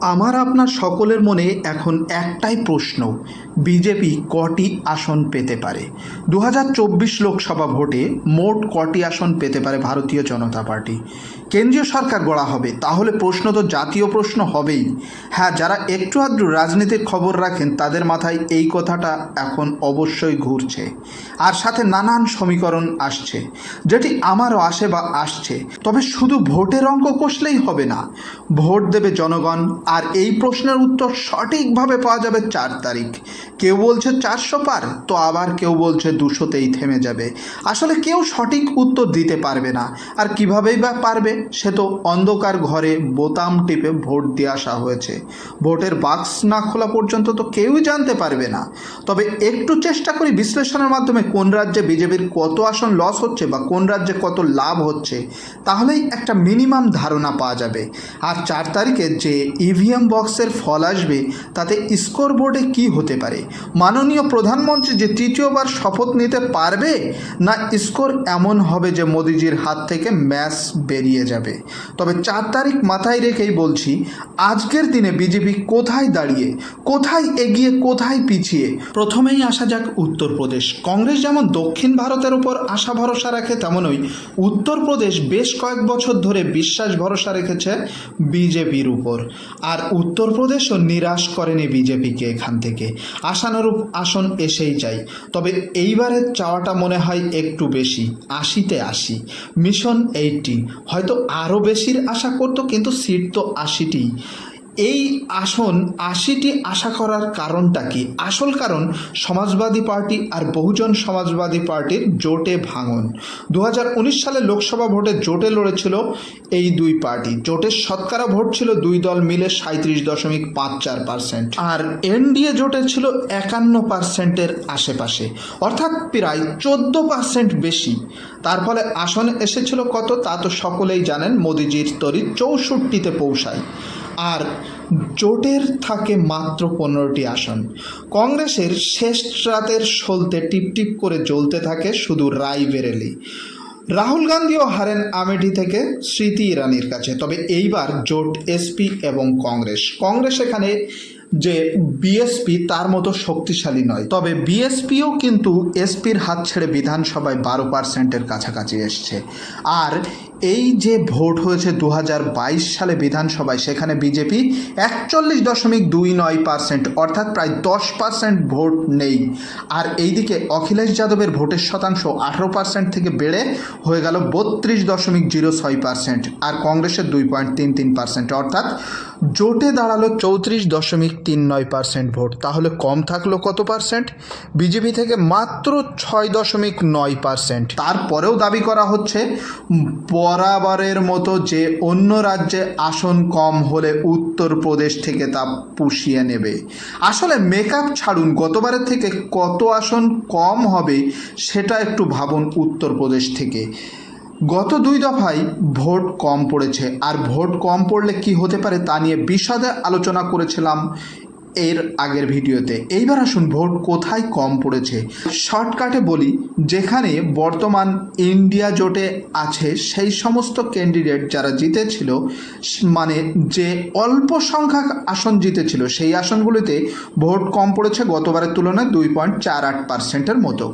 আমার আপনার সকলের মনে এখন একটাই প্রশ্ন, বিজেপি কটি আসন পেতে পারে? দু হাজার চব্বিশ লোকসভা ভোটে মোট কটি আসন পেতে পারে ভারতীয় জনতা পার্টি? কেন্দ্রীয় সরকার গড়া হবে, তাহলে প্রশ্ন তো জাতীয় প্রশ্ন হবেই। হ্যাঁ যারা একটু আধটু রাজনীতির খবর রাখেন, তাদের মাথায় এই কথাটা এখন অবশ্যই ঘুরছে। আর সাথে নানান সমীকরণ আসছে, যেটি আমারও আসে বা আসছে। তবে শুধু ভোটের অঙ্ক কষলেই হবে না, ভোট দেবে জনগণ আর এই প্রশ্নের উত্তর সঠিকভাবে পাওয়া যাবে চার তারিখ। কেউ বলছে চারশো পার, তো আবার কেউ বলছে দুশোতেই থেমে যাবে। আসলে কেউ সঠিক উত্তর দিতে পারবে না। আর কিভাবেই বা পারবে, সে তো অন্ধকার ঘরে বোতাম টিপে ভোট দিয়ে আসা হয়েছে। ভোটের বাক্স না খোলা পর্যন্ত তো কেউই জানতে পারবে না। তবে একটু চেষ্টা করি বিশ্লেষণের মাধ্যমে কোন রাজ্যে বিজেপির কত আসন লস হচ্ছে বা কোন রাজ্যে কত লাভ হচ্ছে, তাহলেই একটা মিনিমাম ধারণা পাওয়া যাবে। আর চার তারিখে যে ইভিএম বক্সের ফল আসবে, তাতে স্কোর বোর্ডে কী হতে পারে? মাননীয় প্রধানমন্ত্রী যে তৃতীয়বার শপথ নিতে পারবে, না স্কোর এমন হবে যে মোদিজির হাত থেকে ম্যাচ বেরিয়ে যাবে? তবে চার তারিখ মাথায় রেখেই বলছি, আজকের দিনে বিজেপি কোথায় দাঁড়িয়ে, কোথায় এগিয়ে, কোথায় পিছিয়ে? প্রথমেই আসা যাক উত্তরপ্রদেশ। কংগ্রেস যেমন দক্ষিণ ভারতের উপর আশা ভরসা রাখে, তেমনই উত্তরপ্রদেশ বেশ কয়েক বছর ধরে বিশ্বাস ভরসা রেখেছে বিজেপির উপর। আর উত্তরপ্রদেশও নিরাশ করেনি বিজেপিকে এখান থেকে। আশানুরূপ আসন এসেই যায়। তবে এইবারের চাওয়াটা মনে হয় একটু বেশি, আশিতে আশি। Mission eighty. হয়তো আরও বেশির আশা করতো, কিন্তু সিট তো আশিটি এই আসন আশিটি আশা করার কারণটা কি? আসল কারণ সমাজবাদী পার্টি আর বহুজন সমাজবাদী পার্টির জোটে ভাঙন। দু হাজার উনিশ সালে লোকসভা ভোটে জোটে লড়েছিল এই দুই পার্টি। জোটের শতকরা ভোট ছিল দুই দল মিলে সাঁত্রিশ দশমিক পাঁচ চার পার্সেন্ট। আর এনডিএ জোটে ছিল একান্ন পার্সেন্টের আশেপাশে। অর্থাৎ প্রায় চোদ্দ পার্সেন্ট বেশি। তার ফলে আসন এসেছিল কত তা তো সকলেই জানেন, মোদিজির তরি চৌষট্টিতে পৌঁছায়। আর জোটের থাকে মাত্র পনেরোটি আসন। কংগ্রেসের শেষ রাতের সলতে টিপটিপ করে জ্বলতে থাকে শুধু রায়বেরেলি রাহুল গান্ধীও হারেন আমেঠি থেকে স্মৃতি ইরানির কাছে। তবে এইবার জোট এসপি এবং কংগ্রেস। কংগ্রেস এখানে যে বিএসপি, তার মতো শক্তিশালী নয়। তবে বিএসপিও কিন্তু এসপির হাত ছেড়ে বিধানসভায় বারো পার্সেন্টের কাছাকাছি এসছে। আর এই যে ভোট হয়েছে দু হাজার বাইশ সালে বিধানসভায়, সেখানে বিজেপি একচল্লিশ দশমিক দুই নয় পার্সেন্ট অর্থাৎ প্রায় দশ পার্সেন্ট ভোট নেই। আর এইদিকে অখিলেশ যাদবের ভোটের শতাংশ আঠারো পার্সেন্ট থেকে বেড়ে হয়ে গেল বত্রিশ দশমিক জিরো ছয় পার্সেন্ট আর কংগ্রেসের দুই পয়েন্ট তিন তিন পার্সেন্ট অর্থাৎ জোটে দাঁড়াল চৌত্রিশ দশমিক তিন নয় পার্সেন্ট ভোট। তাহলে কম থাকল কত পার্সেন্ট বিজেপি থেকে মাত্র ছয় দশমিক নয় পার্সেন্ট তারপরেও দাবি করা হচ্ছে বরাবরের মতো যে অন্য রাজ্যে আসন কম হলে উত্তরপ্রদেশ থেকে তা পুষিয়ে নেবে। আসলে মেকআপ ছাড়ুন, গতবারের থেকে কত আসন কম হবে সেটা একটু ভাবুন উত্তরপ্রদেশ থেকে। গত দুই দফায় ভোট কম পড়েছে, আর ভোট কম পড়লে কি হতে পারে তা নিয়ে বিশদে আলোচনা করেছিলাম এর আগের ভিডিওতে। এইবার আসুন ভোট কোথায় কম পড়েছে। শর্টকাটে বলি, যেখানে বর্তমান ইন্ডিয়া জোটে আছে সেই সমস্ত ক্যান্ডিডেট যারা জিতেছিল মানে যে অল্প সংখ্যক আসন জিতেছিল, সেই আসনগুলিতে ভোট কম পড়েছে গতবারের তুলনায় দুই পয়েন্ট চার আট পার্সেন্টের মতো।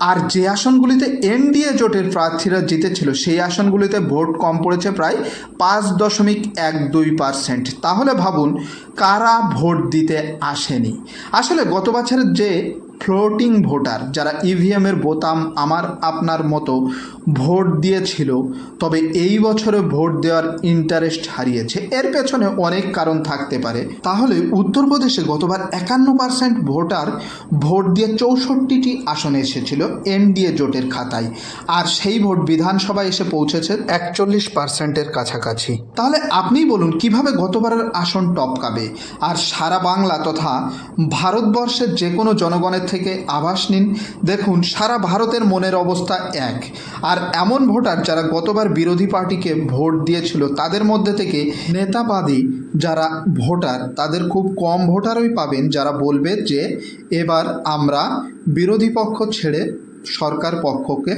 আর যে আসনগুলিতে এনডিএ জোটের প্রার্থীরা জিতেছিল, সেই আসনগুলিতে ভোট কম পড়েছে প্রায় পাঁচ দশমিক এক দুই পারসেন্ট। তাহলে ভাবুন, কারা ভোট দিতে আসেনি? আসলে গত বছরের যে ফ্লোটিং ভোটার যারা ইভিএমের বোতাম আমার, আপনার মতো ভোট দিয়েছিল, তবে এই বছরে ভোট দেওয়ার ইন্টারেস্ট হারিয়েছে। এর পেছনে অনেক কারণ থাকতে পারে। তাহলে উত্তরপ্রদেশে গতবার একান্ন পার্সেন্ট ভোটার ভোট দিয়ে চৌষট্টিটি আসনে এসেছিল এনডিএ জোটের খাতায়। আর সেই ভোট বিধানসভায় এসে পৌঁছেছে একচল্লিশ পার্সেন্টের কাছাকাছি। তাহলে আপনি বলুন, কীভাবে গতবারের আসন টপকাবে? আর সারা বাংলা তথা ভারতবর্ষের যে কোনো জনগণের থেকে আভাস নিন। দেখুন, সারা ভারতের মনের অবস্থা এক। আর এমন ভোটার যারা গতবার বিরোধী পার্টিকে ভোট দিয়েছিল, তাদের মধ্যে থেকে নেতাবাদী যারা ভোটার, তাদের খুব কম ভোটারই পাবেন যারা বলবে যে, এবার আমরা বিরোধী পক্ষ ছেড়ে সরকার পক্ষকে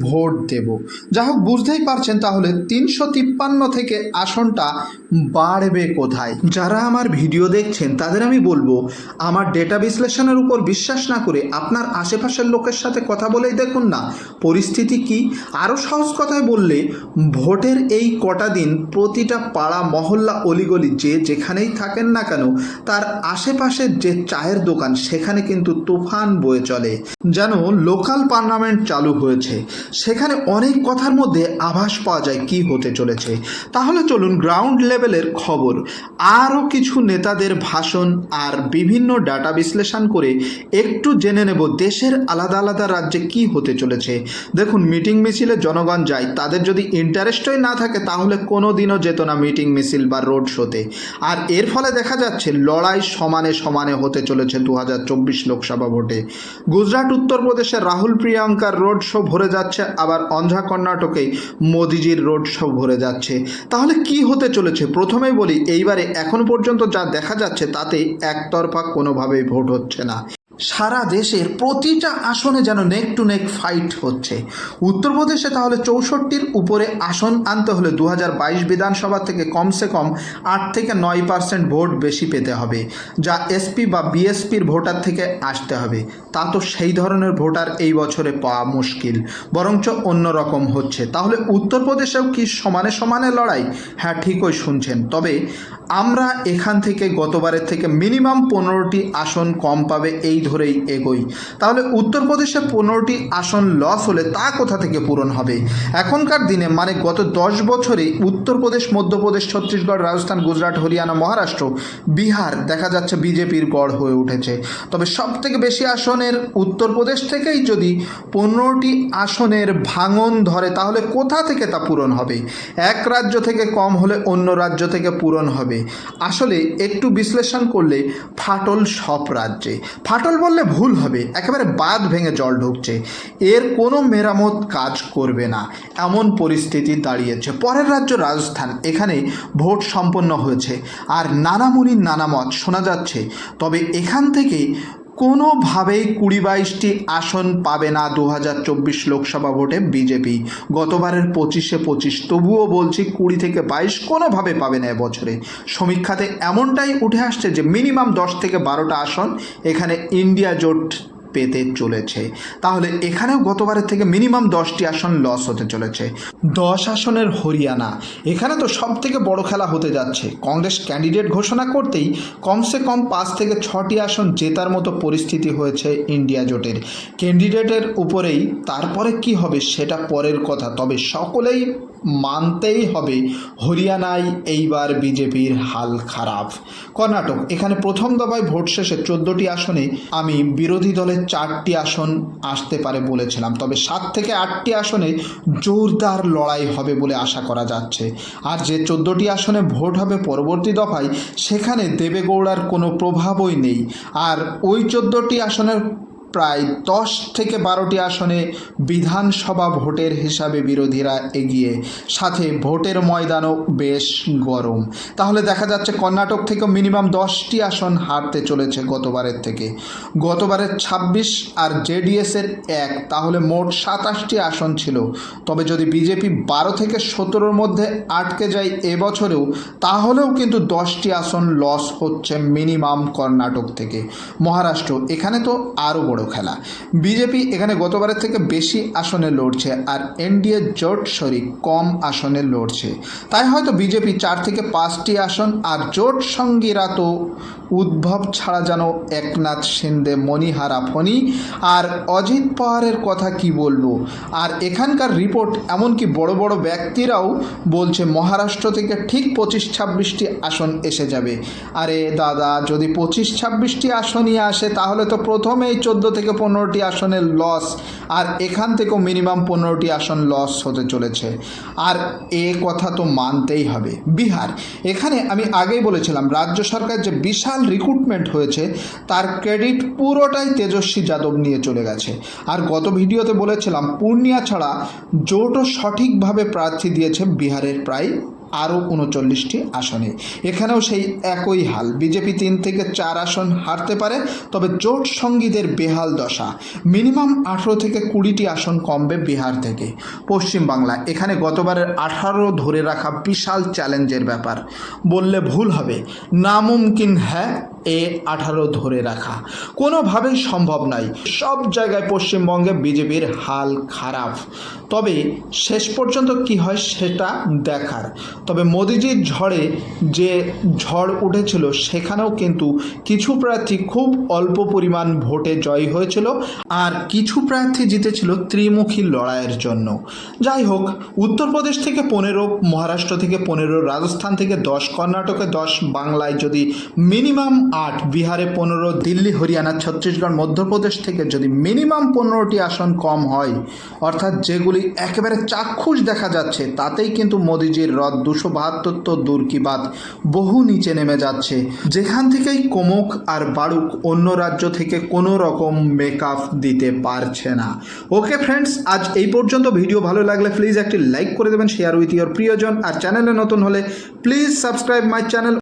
ভোট দেব। যা হোক বুঝতেই পারছেন তাহলে তিনশো তিপ্পান্ন থেকে আসনটা বাড়বে কোথায়? যারা আমার ভিডিও দেখছেন, তাদের আমি বলব, আমার ডেটা বিশ্লেষণের উপর বিশ্বাস না করে আপনার আশেপাশের লোকের সাথে কথা বলেই দেখুন না। পরিস্থিতি কি? আরও সহজ কথায় বললে, ভোটের এই কটা দিন প্রতিটা পাড়া, মহল্লা, অলিগলি যে যেখানেই থাকেন না কেন, তার আশেপাশের যে চায়ের দোকান, সেখানে কিন্তু তুফান বয়ে চলে। যেন লোকাল পার্লামেন্ট চালু হয়েছে। সেখানে অনেক কথার মধ্যে আভাস পাওয়া যায় কি হতে চলেছে। তাহলে চলুন গ্রাউন্ড লেভেলের খবর। আরও কিছু নেতাদের ভাষণ আর বিভিন্ন ডাটা বিশ্লেষণ করে একটু জেনে নেব দেশের আলাদা আলাদা রাজ্যে কি হতে চলেছে। দেখুন, মিটিং মিছিলে জনগণ যায়। তাদের যদি ইন্টারেস্টই না থাকে, তাহলে কোনো দিনও যেত না মিটিং মিছিল বা রোড শোতে আর এর ফলে দেখা যাচ্ছে, লড়াই সমানে সমানে হতে চলেছে দু হাজার চব্বিশ লোকসভা ভোটে। গুজরাট, উত্তরপ্রদেশের রাহুল প্রিয়াঙ্কার রোড শো ভরে যাচ্ছে, আবার অন্ধ্রা কর্ণাটকে মোদিজির রোড শো ভরে যাচ্ছে। তাহলে কি হতে চলেছে? প্রথমেই বলি, এইবারে এখন পর্যন্ত যা দেখা যাচ্ছে তাতে একতরফা কোনোভাবেই ভোট হচ্ছে না। সারা দেশের প্রতিটা আসনে যেন নেক টু নেক ফাইট হচ্ছে। উত্তরপ্রদেশে তাহলে চৌষট্টির উপরে আসন আনতে হলে দু হাজার বাইশ বিধানসভা থেকে কমসে কম আট থেকে নয় পার্সেন্ট ভোট বেশি পেতে হবে, যা এসপি বা বিএসপির ভোটার থেকে আসতে হবে। তা তো সেই ধরনের ভোটার এই বছরে পাওয়া মুশকিল, বরঞ্চ অন্যরকম হচ্ছে। তাহলে উত্তরপ্রদেশেও কি সমানে সমানে লড়াই? হ্যাঁ ঠিকই শুনছেন। তবে আমরা এখান থেকে গতবারের থেকে মিনিমাম পনেরোটি আসন কম পাবে এই ধরেই এগোই। তাহলে উত্তরপ্রদেশে পনেরোটি আসন লস হলে তা কোথা থেকে পূরণ হবে? এখনকার দিনে মানে গত দশ বছরে উত্তরপ্রদেশ, মধ্যপ্রদেশ, ছত্তিশগড়, রাজস্থান, গুজরাট, হরিয়ানা, মহারাষ্ট্র, বিহার দেখা যাচ্ছে বিজেপির গড় হয়ে উঠেছে। তবে সব থেকে বেশি আসনের উত্তরপ্রদেশ থেকেই যদি পনেরোটি আসনের ভাঙন ধরে তাহলে কোথা থেকে তা পূরণ হবে? এক রাজ্য থেকে কম হলে অন্য রাজ্য থেকে পূরণ হবে। আসলে একটু বিশ্লেষণ করলে ফাটল সব রাজ্যে। ফাটল বললে ভুল হবে, একেবারে বাদ ভেঙে জল ঢুকছে। এর কোনো মেরামত কাজ করবে না, এমন পরিস্থিতি দাঁড়িয়েছে। পরের রাজ্য রাজস্থান, এখানে ভোট সম্পন্ন হয়েছে। আর নানামুনির নানা মত শোনা যাচ্ছে। তবে এখান থেকে কোনোভাবেই কুড়ি বাইশটি আসন পাবে না দু হাজার চব্বিশ লোকসভা ভোটে বিজেপি। গতবারের পঁচিশে পঁচিশ, তবুও বলছি কুড়ি থেকে বাইশ কোনোভাবে পাবে না এবছরে। সমীক্ষাতে এমনটাই উঠে আসছে যে মিনিমাম দশ থেকে বারোটা আসন, এখানে ইন্ডিয়া জোট পেতে চলেছে। তাহলে এখানেও গতবারের থেকে মিনিমাম দশটি আসন লস হতে চলেছে। দশ আসনের হরিয়ানা। এখানে তো সব থেকে বড় খেলা হতে যাচ্ছে। কংগ্রেস ক্যান্ডিডেট ঘোষণা করতেই কমসে কম পাঁচ থেকে ছটি আসন জেতার মতো পরিস্থিতি হয়েছে ইন্ডিয়া জোটের। ক্যান্ডিডেটের উপরেই তারপরে কি হবে সেটা পরের কথা। তবে সকলেই মানতেই হবে হরিয়ানায় এইবার বিজেপির হাল খারাপ। কর্ণাটক, এখানে প্রথম দফায় ভোট শেষে চোদ্দোটি আসনে আমি বিরোধী দলের চারটি আসন আসতে পারে বলেছিলাম। তবে সাত থেকে আটটি আসনে জোরদার লড়াই হবে বলে আশা করা যাচ্ছে। আর যে চোদ্দোটি আসনে ভোট হবে পরবর্তী দফায়, সেখানে দেবেগৌড়ার কোনো প্রভাবই নেই। আর ওই চোদ্দোটি আসনের প্রায় দশ থেকে বারোটি আসনে বিধানসভা ভোটের হিসাবে বিরোধীরা এগিয়ে, সাথে ভোটের ময়দানও বেশ গরম। তাহলে দেখা যাচ্ছে কর্ণাটক থেকে মিনিমাম দশটি আসন হারতে চলেছে গতবারের থেকে। গতবারের ছাব্বিশ আর জেডিএসের এক, তাহলে মোট সাতাশটি আসন ছিল। তবে যদি বিজেপি বারো থেকে সতেরোর মধ্যে আটকে যায় এবছরেও, তাহলেও কিন্তু দশটি আসন লস হচ্ছে মিনিমাম কর্ণাটক থেকে। মহারাষ্ট্র, এখানে তো আরও বড়। খেলা। বিজেপি এখানে গতবারের থেকে বেশি আসনে লড়ছে আর এনডিএ জোট শরিক কম আসনে লড়ছে। তাই হয়তো বিজেপি চার থেকে পাঁচটি আসন আর জোট সঙ্গীরা তো উদ্ভব ছাড়া যেন একনাথ শিন্দে, মণিহারা, ফণি আর অজিত পাওয়ারের কথা কি বলব? আর এখানকার রিপোর্ট এমনকি বড় বড় ব্যক্তিরাও বলছে মহারাষ্ট্র থেকে ঠিক পঁচিশ ছাব্বিশটি আসন এসে যাবে। আরে দাদা, যদি পঁচিশ ছাব্বিশটি আসনই আসে তাহলে তো প্রথমেই চোদ্দ থেকে পনেরোটি আসনের লস আর এখান থেকেও মিনিমাম পনেরোটি আসন লস হতে চলেছে। আর এ কথা তো মানতেই হবে। বিহার, এখানে আমি আগেই বলেছিলাম, রাজ্য সরকার যে বিশাল রিক্রুটমেন্ট হয়েছে, তার ক্রেডিট পুরোটাই তেজস্বী যাদব নিয়ে চলে গেছে। আর গত ভিডিওতে বলেছিলাম, পূর্ণিয়া ছাড়া জোটও সঠিকভাবে প্রার্থী দিয়েছে বিহারের প্রায় আরও উনচল্লিশটি আসনে। এখানেও সেই একই হাল। বিজেপি তিন থেকে চার আসন হারতে পারে, তবে জোট সঙ্গীদের বেহাল দশা। মিনিমাম আঠেরো থেকে কুড়িটি আসন কমবে বিহার থেকে। পশ্চিমবাংলা এখানে গতবারের আঠারো ধরে রাখা বিশাল চ্যালেঞ্জের ব্যাপার। বললে ভুল হবে, নামুমকিন হ্যাঁ এ আঠারো ধরে রাখা। কোনোভাবেই সম্ভব নয়। সব জায়গায় পশ্চিমবঙ্গে বিজেপির হাল খারাপ। তবে শেষ পর্যন্ত কি হয় সেটা দেখার। তবে মোদিজির ঝড়ে যে ঝড় উঠেছিল, সেখানেও কিন্তু কিছু প্রার্থী খুব অল্প পরিমাণ ভোটে জয়ী হয়েছিল আর কিছু প্রার্থী জিতেছিল ত্রিমুখী লড়াইয়ের জন্য। যাই হোক, উত্তরপ্রদেশ থেকে পনেরো, মহারাষ্ট্র থেকে পনেরো, রাজস্থান থেকে দশ, কর্ণাটকে দশ, বাংলায় যদি মিনিমাম আট, বিহারে পনেরো, দিল্লি, হরিয়ানা, ছত্তিশগড়, মধ্যপ্রদেশ থেকে যদি মিনিমাম পনেরোটি আসন কম হয়, অর্থাৎ যেগুলি একেবারে চাক্ষুষ দেখা যাচ্ছে, তাতেই কিন্তু মোদিজির রদ রথ দুশো বাহাত্তর তো দূর কি বাদ বহু নিচে নেমে যাচ্ছে। যেখান থেকেই কোমক আর বাড়ুক অন্য রাজ্য থেকে কোনো রকম মেকআপ দিতে পারছে না। ওকে ফ্রেন্ডস আজ এই পর্যন্ত। ভিডিও ভালো লাগলে প্লিজ একটি লাইক করে দেবেন শেয়ার উইথ ইয়োর প্রিয়জন। আর চ্যানেলে নতুন হলে প্লিজ সাবস্ক্রাইব মাই চ্যানেল